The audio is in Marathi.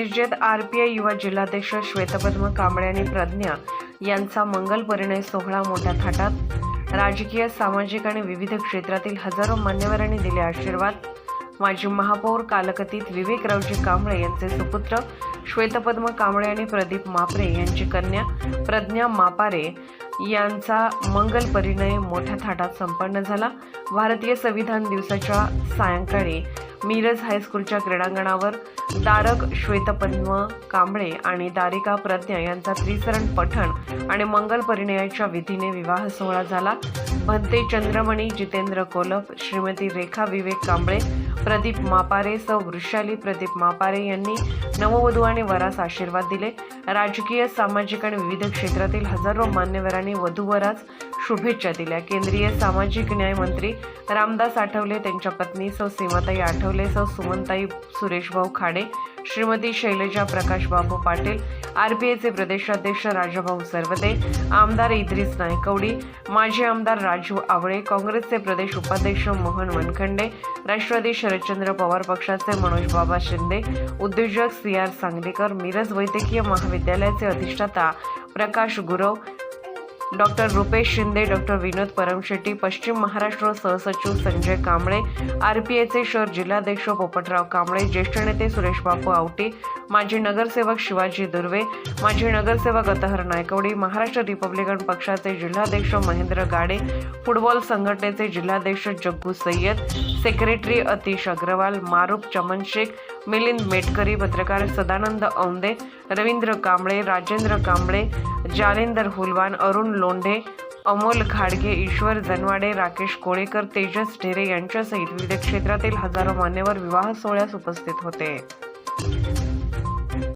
मिरजेत आर पी आय युवा जिल्हाध्यक्ष श्वेतपद्म कांबळे आणि प्रज्ञा यांचा मंगल परिणय सोहळा मोठ्या थाटात. राजकीय सामाजिक आणि विविध क्षेत्रातील हजारो मान्यवरांनी दिले आशीर्वाद. माजी महापौर कालकथित विवेकरावजी कांबळे यांचे सुपुत्र श्वेतपद्म कांबळे आणि प्रदीप मापरे यांची कन्या प्रज्ञा मापारे यांचा मंगल परिणय मोठ्या थाटात संपन्न झाला. भारतीय संविधान दिवसाच्या सायंकाळी मिरज हायस्कूलच्या क्रीडांगणावर दारक श्वेतपद्म कांबळे आणि दारिका प्रज्ञा यांचा त्रिसरण पठण आणि मंगल परिणयाच्या विधीने विवाह सोहळा झाला. भंते चंद्रमणी जितेंद्र कोलप श्रीमती रेखा विवेक कांबळे प्रदीप मापारे सौ वृषाली प्रदीप मापारे यांनी नववधू आणि वरास आशीर्वाद दिले. राजकीय सामाजिक आणि विविध क्षेत्रातील हजारो मान्यवरांनी वधूवरास शुभेच्छा दिल्या. केंद्रीय सामाजिक न्याय मंत्री रामदास आठवले त्यांच्या पत्नी सौ सीमाताई आठवले सौ सुमनताई सुरेशभाऊ खाडे श्रीमती शैलजा प्रकाशबाबू पाटील आरपीआयचे प्रदेशाध्यक्ष राजाभाऊ सरवदे आमदार इद्रिस नायकवडी माजी आमदार राजू आवळे काँग्रेसचे प्रदेश उपाध्यक्ष मोहन वनखंडे राष्ट्रवादी शरदचंद्र पवार पक्षाचे मनोज बाबा शिंदे उद्योजक सी आर सांगलीकर मिरज वैद्यकीय महाविद्यालयाचे अधिष्ठाता प्रकाश गुरव डॉक्टर रुपेश शिंदे डॉक्टर विनोद परमशेट्टी पश्चिम महाराष्ट्र सहसचिव संजय कांबळे आर पी एचे शहर जिल्हाध्यक्ष पोपटराव कांबळे ज्येष्ठ नेते सुरेश बापू आवटी माजी नगरसेवक शिवाजी दुर्वे माजी नगरसेवक अतहर नायकवडी महाराष्ट्र रिपब्लिकन पक्षाचे जिल्हाध्यक्ष महेंद्र गाडे फुटबॉल संघटनेचे जिल्हाध्यक्ष जग्गू सय्यद सेक्रेटरी अतिश अग्रवाल मारूफ चमन शेख मिलिंद मेटकरी पत्रकार सदानंद औंदे रवींद्र कांबळे राजेंद्र कांबळे जालेंदर हुलवान अरुण लोंढे अमोल खाडगे ईश्वर जनवाडे राकेश कोळेकर तेजस ढेरे यांच्यासहित विविध क्षेत्रातील हजारो मान्यवर विवाह सोहळ्यास उपस्थित होते.